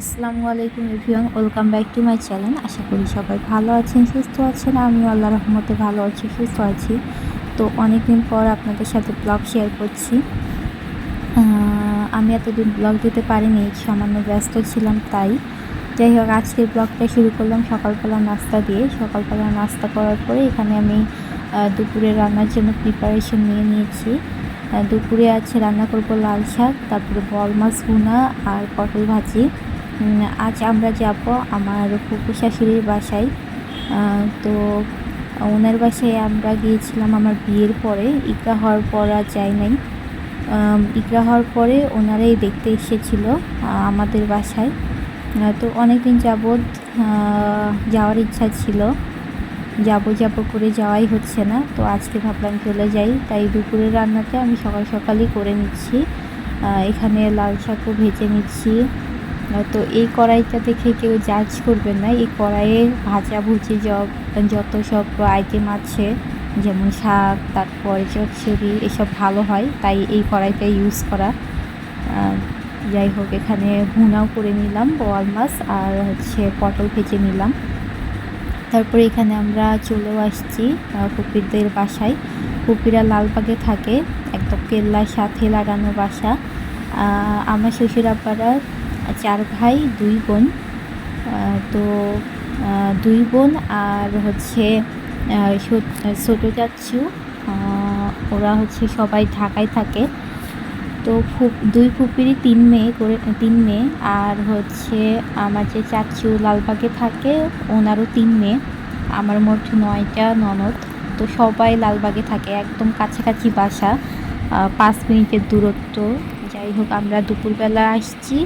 আসসালামু আলাইকুম everyone, welcome back to my channel. আশা করি সবাই ভালো আছেন, সুস্থ আছেন। আমি আল্লাহ রহমতে ভালো আছি, সুস্থ আছি। তো অনেক দিন পর আপনাদের সাথে ব্লগ শেয়ার করছি। আমি এতদিন ব্লগ দিতে পারিনি, সামান্য ব্যস্ত ছিলাম তাই। যাই হোক, আজকের ব্লগটা শুরু করলাম সকালবেলা নাস্তা দিয়ে। সকালবেলা নাস্তা করার পরে এখানে আমি দুপুরে রান্নার জন্য প্রিপারেশন নিয়ে নিয়েছি। দুপুরে আছে রান্না করব লাল শাক, তারপরে বল মাছ ভুনা আর পটল ভাজি। আজ আমরা যাব আমার ফুপু শাশুড়ির বাসায়। তো ওনার বাসায় আমরা গিয়েছিলাম আমার বিয়ের পরে। ইকরা হওয়ার পর আর যাই নাই। ইকরা হওয়ার পরে ওনারাই দেখতে এসেছিল আমাদের বাসায়। তো অনেক দিন যাবৎ যাওয়ার ইচ্ছা ছিল। যাব যাব করে যাওয়াই হচ্ছে না। তো আজকে ভাবলাম চলে যাই। তাই দুপুরের রান্নাটা আমি সকাল সকালই করে নিচ্ছি। এখানে লাল শাকও ভেজে নিচ্ছি। তো এই কড়াইটা দেখে কেউ জাজ করবেন না। এই কড়াইয়ে ভাজা ভুজি যত যত সব আইটেম আছে যেমন শাক তারপরে চচ্চড়ি এসব ভালো হয় তাই এই কড়াইটা ইউজ করা। যাই হোক এখানে ভুনাও করে নিলাম বোয়াল মাছ আর হচ্ছে পটল ভেজে নিলাম। তারপরে এখানে আমরা চলেও আসছি আহ, পুপিরদের বাসায়। পুপিরা লালবাগে থাকে একদম কেল্লার সাথে লাগানো বাসা। আমার শ্বশুর আব্বারা চার ভাই, দুই বোন। তো দুই বোন আর হচ্ছে ছোটো চাচ্ছু ওরা হচ্ছে সবাই ঢাকায় থাকে। তো ফুপ দুই ফুপিরই তিন মেয়ে করে, তিন মেয়ে। আর হচ্ছে আমার যে চাচু লালবাগে থাকে, ওনারও তিন মেয়ে। আমার মোট নয়টা ননদ। তো সবাই লালবাগে থাকে, একদম কাছাকাছি বাসা। পাঁচ মিনিটের দূরত্ব। যাই হোক, আমরা দুপুরবেলা আসছি।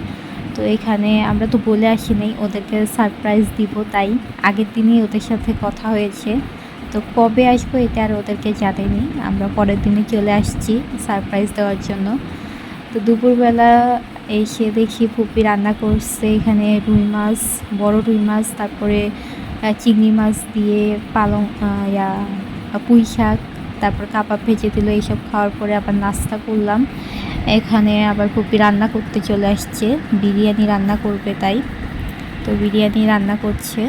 তো এখানে আমরা তো বলে আসি নাই, ওদেরকে সারপ্রাইজ দিব, তাই আগের দিনই ওদের সাথে কথা হয়েছে। তো কবে আসব এটা আর ওদেরকে জানাইনি, আমরা পরের দিনে চলে আসছি সারপ্রাইজ দেওয়ার জন্য। তো দুপুরবেলা এসে দেখি ফুপি রান্না করছে, এখানে রুই মাছ, বড় রুই মাছ, তারপরে চিংড়ি মাছ দিয়ে পালং ইয়া, পুঁই শাক, তারপর কাবাব ভেজে দিল, এইসব খাওয়ার পরে আবার নাস্তা করলাম। এখানে আবার ফুপি রান্না করতে চলে আসছে। বিরিয়ানি রান্না করবে তাই। তো বিরিয়ানি রান্না করছে।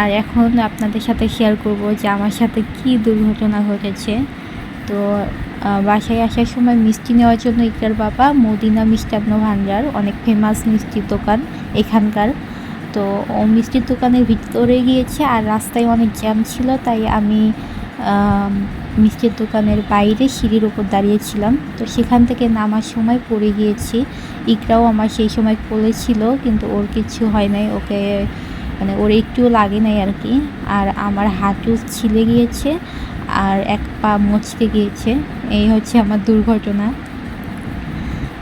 আর এখন আপনাদের সাথে শেয়ার করব যে আমার সাথে কি দুর্ঘটনা ঘটেছে। তো বাসায় আসার সময় মিষ্টি নেওয়ার জন্য ইকরার বাবা মদিনা মিষ্টান্ন ভাণ্ডার অনেক ফেমাস মিষ্টির দোকান এখানকার। তো ও মিষ্টির দোকানের ভিতরে গিয়েছে আর রাস্তায় অনেক জ্যাম ছিল তাই আম, মিষ্টির দোকানের বাইরে সিঁড়ির ওপর দাঁড়িয়েছিলাম তো সেখান থেকে নামার সময় পড়ে গিয়েছি। ইকরাও আমার সেই সময় কোলে ছিল কিন্তু ওর কিছু হয় নাই। ওকে মানে ওর একটুও লাগে নাই আর কি। আর আমার হাঁটু ছিলে গিয়েছে আর এক পা মচকে গিয়েছে। এই হচ্ছে আমার দুর্ঘটনা।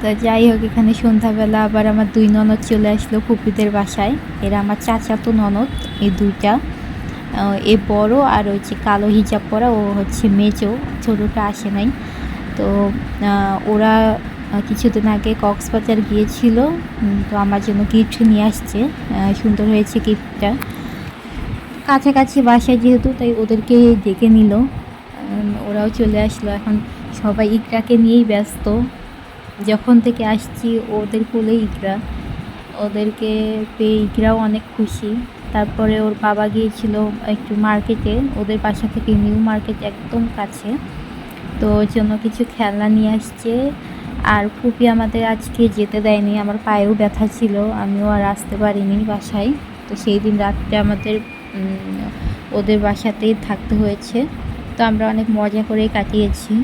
তো যাই হোক, এখানে সন্ধ্যাবেলা আবার আমার দুই ননদ চলে আসলো ফুপিদের বাসায়। এরা আমার চাচাতো ননদ, এই দুইটা। এ বড় আর হচ্ছে কালো হিজাব পরা, ও হচ্ছে মেজো, ছোটোটা আসে নাই। তো ওরা কিছুদিন আগে কক্সবাজার গিয়েছিল তো আমার জন্য গিফট নিয়ে আসছে। সুন্দর হয়েছে গিফটটা কাছাকাছি বাসায় যেহেতু, তাই ওদেরকে ডেকে নিল। ওরাও চলে আসলো। এখন সবাই ইকরাকে নিয়েই ব্যস্ত। যখন থেকে আসছি, ওদের কোলে ইকরা। ওদেরকে পেয়ে ইকরাও অনেক খুশি। তারপরে ওর বাবা গিয়েছিল একটু মার্কেটে ওদের বাসা থেকে নিউ মার্কেট একদম কাছে। তো ওর জন্য কিছু খেলনা নিয়ে আসছে। আর ফুপি আমাদের আজকে যেতে দেয়নি আমার পায়েও ব্যথা ছিল আমিও আর আসতে পারিনি বাসায়। তো সেই দিন রাত্রে আমাদের ওদের বাসাতেই থাকতে হয়েছে। তো আমরা অনেক মজা করে কাটিয়েছি।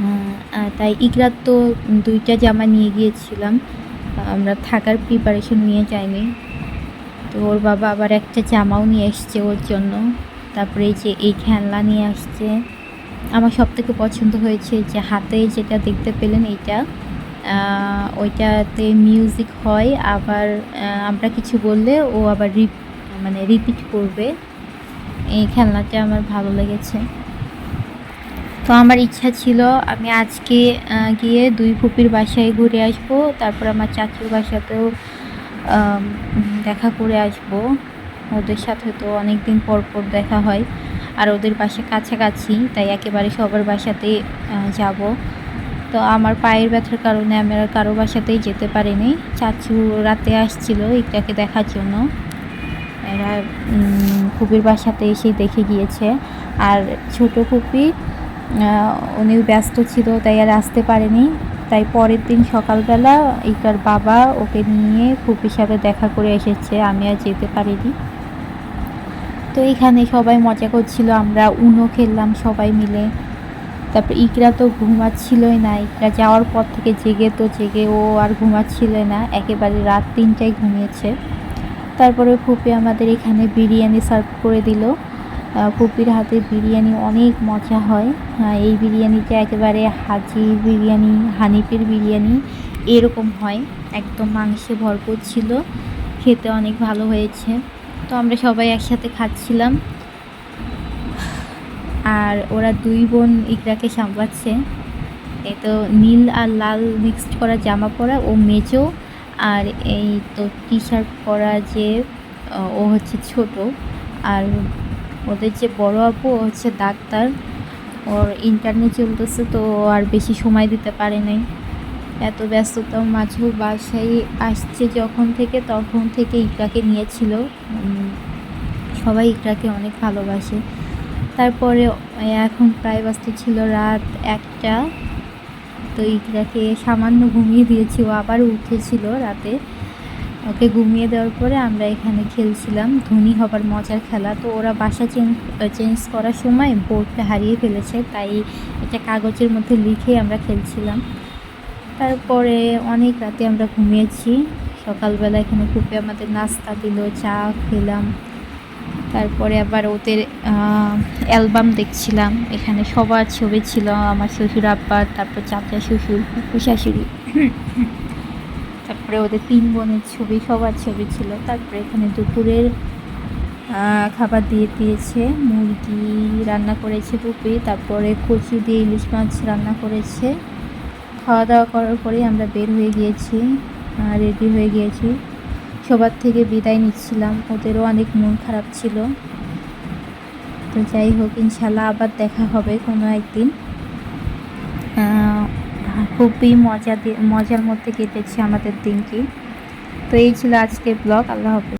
হ্যাঁ, তাই ইকরার তো দুইটা জামা নিয়ে গিয়েছিলাম। আমরা থাকার প্রিপারেশন নিয়ে যাইনি তো ওর বাবা আবার একটা জামাও নিয়ে এসছে ওর জন্য। তারপরে যে এই খেলনা নিয়ে আসছে। আমার সব থেকে পছন্দ হয়েছে যে হাতে যেটা দেখতে পেলেন এইটা ওইটাতে মিউজিক হয়, আবার আমরা কিছু বললে ও আবার রিপ মানে রিপিট করবে। এই খেলনাটা আমার ভালো লেগেছে। তো আমার ইচ্ছা ছিল আমি আজকে গিয়ে দুই ফুপির বাসায় ঘুরে আসব, তারপর আমার চাচুর বাসাতেও দেখা করে আসব। ওদের সাথে তো অনেক দিন পর পর দেখা হয়। আর ওদের বাসা কাছাকাছি তাই একেবারে সবার বাসাতে যাব। তো আমার পায়ের ব্যথার কারণে আমি আর কারও বাসাতেই যেতে পারিনি। চাচু রাতে আসছিল ইকটাকে দেখার জন্য। এরা ফুপির বাসাতে এসে দেখে গিয়েছে। আর ছোট আহ, উনি ব্যস্ত ছিল তাই আর আসতে পারেনি। তাই পরের দিন সকালবেলা ইকার বাবা ওকে নিয়ে ফুপির সাথে দেখা করে এসেছে। আমি আর যেতে পারিনি। তো এখানে সবাই মজা করছিল, আমরা উনো খেললাম সবাই মিলে। তারপর ইকরা তো ঘুমাচ্ছিলই না, ইকরা যাওয়ার পর থেকে জেগে তো জেগে ও আর ঘুমাচ্ছিল না, একেবারে রাত তিনটায় ঘুমিয়েছে। তারপরে ফুপি আমাদের এখানে বিরিয়ানি সার্ভ করে দিল। ফুপির হাতে বিরিয়ানি অনেক মজা হয়। এই বিরিয়ানিটা একেবারে হাজি বিরিয়ানি, হানিফের বিরিয়ানি এরকম হয়। একদম মাংসে ভরপুর ছিল। খেতে অনেক ভালো হয়েছে। তো আমরা সবাই একসাথে খাচ্ছিলাম। আর ওরা দুই বোন ইকরাকে সামলাচ্ছে। এই তো নীল আর লাল মিক্সড করা জামা পরা, ও মেজো। আর এই তো টি শার্ট পরা যে ও হচ্ছে ছোট। আর ওদের যে বড় আপু হচ্ছে ডাক্তার। ওর ইন্টারনেট চলতেছে তো আর বেশি সময় দিতে পারে নাই। এত ব্যস্ততার মাঝেও বাসায় আসছে যখন থেকে, তখন থেকে ইকরাকে নিয়েছিল। সবাই ইকরাকে অনেক ভালোবাসে। তারপরে এখন প্রায় বাজতে ছিল রাত একটা। তো ইকরাকে সামান্য ঘুমিয়ে দিয়েছি। ও আবার উঠেছিল রাতে। ওকে ঘুমিয়ে দেওয়ার পরে আমরা এখানে খেলছিলাম ধনী হবার মজার খেলা। তো ওরা বাসা চেঞ্জ চেঞ্জ করার সময় বোর্ডটা হারিয়ে ফেলেছে, তাই এটা কাগজের মধ্যে লিখে আমরা খেলছিলাম। তারপরে অনেক রাতে আমরা ঘুমিয়েছি। সকালবেলা এখানে খুবই আমাদের নাস্তা দিল, চা খেলাম। তারপরে আবার ওদের অ্যালবাম দেখছিলাম। এখানে সবার ছবি ছিল, আমার শ্বশুর আব্বার তারপর চাচা, শ্বশুর শাশুড়ি তারপরে ওদের তিন বোনের ছবি, সবার ছবি ছিল। তারপরে এখানে দুপুরের খাবার দিয়ে দিয়েছে, মুরগি রান্না করেছে পুপি, তারপরে কচু দিয়ে ইলিশ মাছ রান্না করেছে। খাওয়া দাওয়া করার পরেই আমরা বের হয়ে গিয়েছি রেডি হয়ে গিয়েছি। সবার থেকে বিদায় নিচ্ছিলাম, ওদেরও অনেক মন খারাপ ছিল। তো যাই হোক, ইনশাল্লাহ আবার দেখা হবে কোনো একদিন। খুবই মজা মজার মধ্যে কেটেছে আমাদের দিনটি। তো এই ছিল আজকের ব্লগ। আল্লাহ হাফেজ।